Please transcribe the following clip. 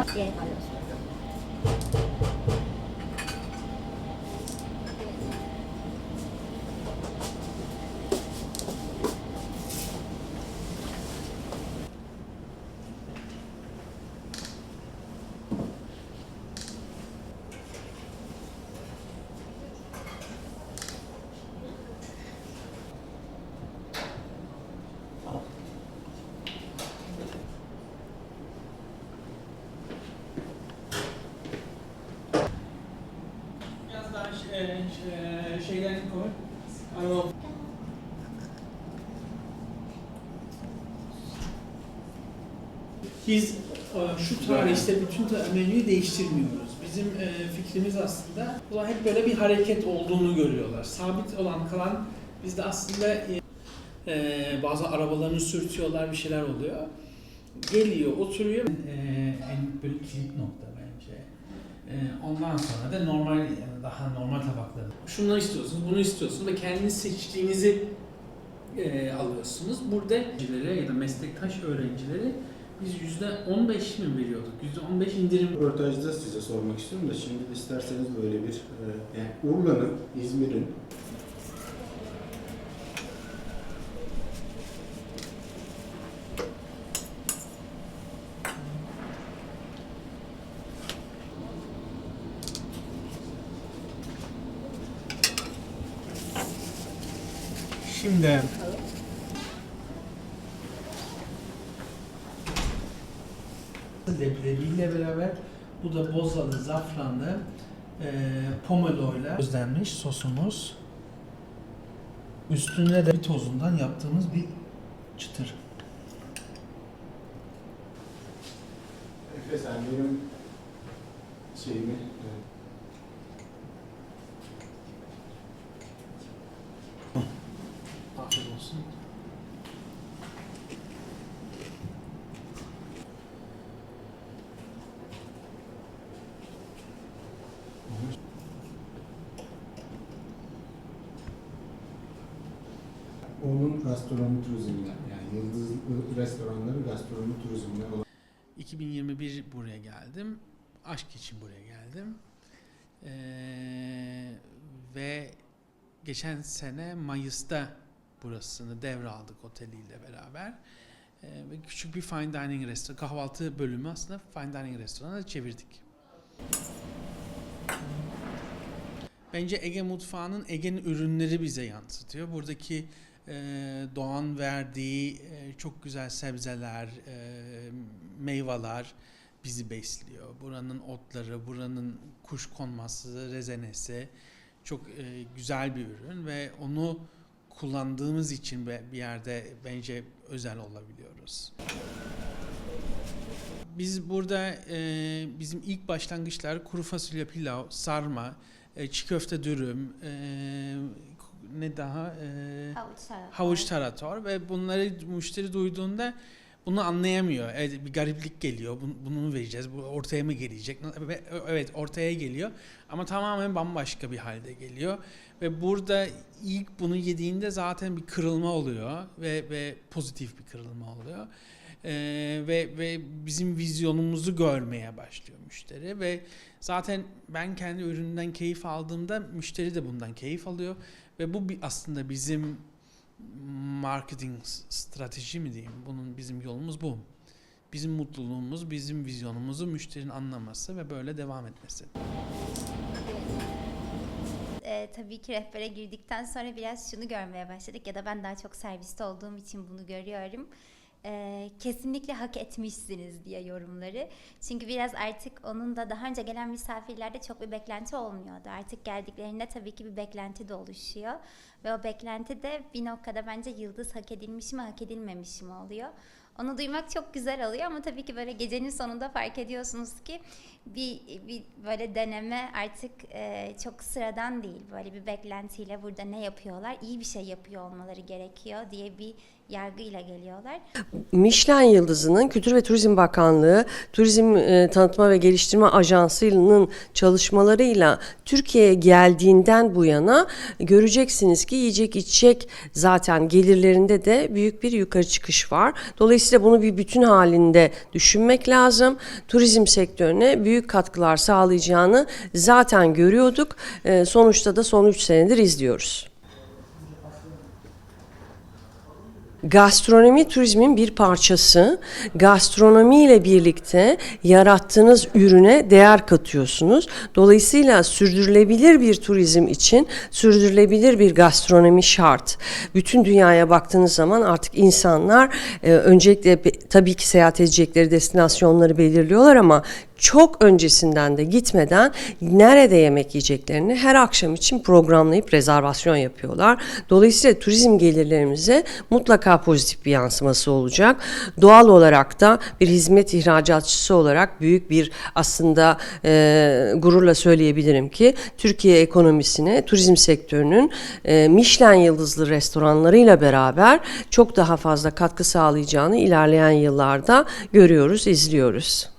ます。E, e, şeylerini koy. Araba Biz e, şu tarihte bütün menüyü değiştirmiyoruz. Bizim fikrimiz aslında bu hep böyle bir hareket olduğunu görüyorlar. Sabit olan kalan bizde aslında bazı arabalarını sürtüyorlar bir şeyler oluyor. Geliyor, oturuyor. En böyle kilit nokta bence. E, ondan sonra da normal daha normal tabakları. Şunu istiyorsunuz, bunu istiyorsunuz ve kendiniz seçtiğinizi e, alıyorsunuz. Burada öğrencilere ya da meslektaş öğrencileri biz yüzde 15 mi veriyorduk? Yüzde 15 indirim. Röportajda size sormak istiyorum da şimdi isterseniz böyle bir e, yani Urla'nın, İzmir'in Şimdi leblebiyle beraber bu da bozalı, zafranlı, e, pomodoyla közlenmiş sosumuz. Üstüne de bir tozundan yaptığımız bir çıtır. Efe sen benim şeyimi gastronomi turizmine yani yıldızlı restoranların gastronomi turizmine olan 2021 buraya geldim. Aşk için buraya geldim. Ee, ve geçen sene Mayıs'ta burasını devraldık oteliyle beraber. Ee, küçük bir fine dining restoran, kahvaltı bölümü aslında fine dining restorana çevirdik. Bence Ege mutfağının Ege'nin ürünleri bize yansıtıyor. Buradaki doğan verdiği e, çok güzel sebzeler, e, meyveler bizi besliyor. Buranın otları, buranın kuş konması, rezenesi çok e, güzel bir ürün ve onu kullandığımız için bir yerde bence özel olabiliyoruz. Biz burada bizim ilk başlangıçlar kuru fasulye pilav, sarma, çiğ köfte dürüm, ne daha e, Havuç tarator ve bunları müşteri duyduğunda bunu anlayamıyor. Evet, bir gariplik geliyor. Bunu, bunu mu vereceğiz? Bu ortaya mı gelecek? Ve evet ortaya geliyor ama tamamen bambaşka bir halde geliyor. Ve burada ilk bunu yediğinde zaten bir kırılma oluyor ve ve pozitif bir kırılma oluyor. Ee, ve ve bizim vizyonumuzu görmeye başlıyor müşteri ve zaten ben kendi ürününden keyif aldığımda müşteri de bundan keyif alıyor ve bu aslında bizim marketing strateji mi diyeyim? Bunun bizim yolumuz bu. Bizim mutluluğumuz, bizim vizyonumuzu müşterinin anlaması ve böyle devam etmesi. Ee, tabii ki rehbere girdikten sonra biraz şunu görmeye başladık ya da ben daha çok serviste olduğum için bunu görüyorum. Ee, kesinlikle hak etmişsiniz diye yorumları. Çünkü biraz artık onun da daha önce gelen misafirlerde çok bir beklenti olmuyordu. Artık geldiklerinde tabii ki bir beklenti de oluşuyor. Ve o beklenti de bir noktada bence yıldız hak edilmiş mi hak edilmemiş mi oluyor. Onu duymak çok güzel oluyor ama tabii ki böyle gecenin sonunda fark ediyorsunuz ki bir, bir böyle deneme artık e, çok sıradan değil. Böyle bir beklentiyle burada ne yapıyorlar? İyi bir şey yapıyor olmaları gerekiyor diye bir yargıyla geliyorlar. Michelin Yıldızı'nın Kültür ve Turizm Bakanlığı, Turizm e, Tanıtma ve Geliştirme Ajansı'nın çalışmalarıyla Türkiye'ye geldiğinden bu yana göreceksiniz ki yiyecek içecek zaten gelirlerinde de büyük bir yukarı çıkış var. Dolayısıyla bunu bir bütün halinde düşünmek lazım. Turizm sektörüne büyük katkılar sağlayacağını zaten görüyorduk. E, sonuçta da son 3 senedir izliyoruz. Gastronomi turizmin bir parçası. Gastronomi ile birlikte yarattığınız ürüne değer katıyorsunuz. Dolayısıyla sürdürülebilir bir turizm için sürdürülebilir bir gastronomi şart. Bütün dünyaya baktığınız zaman artık insanlar e, öncelikle tabii ki seyahat edecekleri destinasyonları belirliyorlar ama çok öncesinden de gitmeden nerede yemek yiyeceklerini her akşam için programlayıp rezervasyon yapıyorlar. Dolayısıyla turizm gelirlerimize mutlaka pozitif bir yansıması olacak. Doğal olarak da bir hizmet ihracatçısı olarak büyük bir aslında e, gururla söyleyebilirim ki Türkiye ekonomisine turizm sektörünün e, Michelin yıldızlı restoranlarıyla beraber çok daha fazla katkı sağlayacağını ilerleyen yıllarda görüyoruz, izliyoruz.